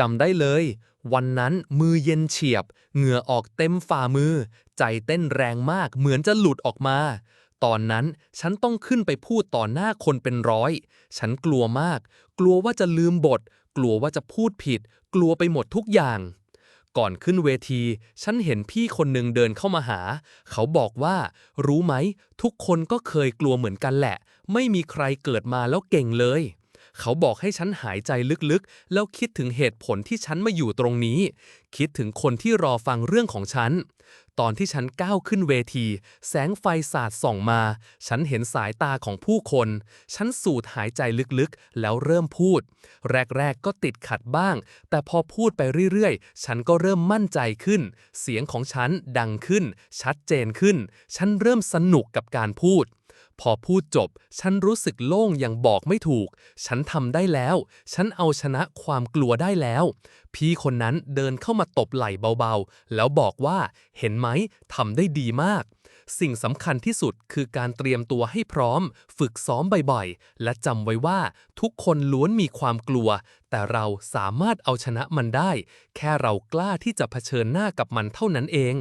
จำได้เลย วันนั้นมือเย็นเฉียบ เหงื่อออกเต็มฝ่ามือ ใจเต้นแรงมากเหมือนจะหลุดออกมา ตอนนั้นฉันต้องขึ้นไปพูดต่อหน้าคนเป็นร้อย ฉันกลัวมาก กลัวว่าจะลืมบท กลัวว่าจะพูดผิด กลัวไปหมดทุกอย่าง ก่อนขึ้นเวที ฉันเห็นพี่คนหนึ่งเดินเข้ามาหา เขาบอกว่า รู้ไหม ทุกคนก็เคยกลัวเหมือนกันแหละ ไม่มีใครเกิดมาแล้วเก่งเลย เขาบอกให้ฉันหายใจลึกๆ แล้วคิดถึงเหตุผลที่ฉันมาอยู่ตรงนี้ คิดถึงคนที่รอฟังเรื่องของฉัน ตอนที่ฉันก้าวขึ้นเวที แสงไฟสาดส่องมา ฉันเห็นสายตาของผู้คน ฉันสูดหายใจลึกๆ แล้วเริ่มพูด แรกๆ ก็ติดขัดบ้าง แต่พอพูดไปเรื่อยๆ ฉันก็เริ่มมั่นใจขึ้น เสียงของฉันดังขึ้น ชัดเจนขึ้น ฉันเริ่มสนุกกับการพูด พอพูดจบ ฉันรู้สึกโล่งอย่างบอกไม่ถูก ฉันทำได้แล้ว ฉันเอาชนะความกลัวได้แล้ว พี่คนนั้นเดินเข้ามาตบไหล่เบาๆ แล้วบอกว่า เห็นไหมทำได้ดีมาก สิ่งสำคัญที่สุดคือการเตรียมตัวให้พร้อม ฝึกซ้อมบ่อยๆ และจำไว้ว่าทุกคนล้วนมีความกลัว แต่เราสามารถเอาชนะมันได้ แค่เรากล้าที่จะเผชิญหน้ากับมันเท่านั้นเอง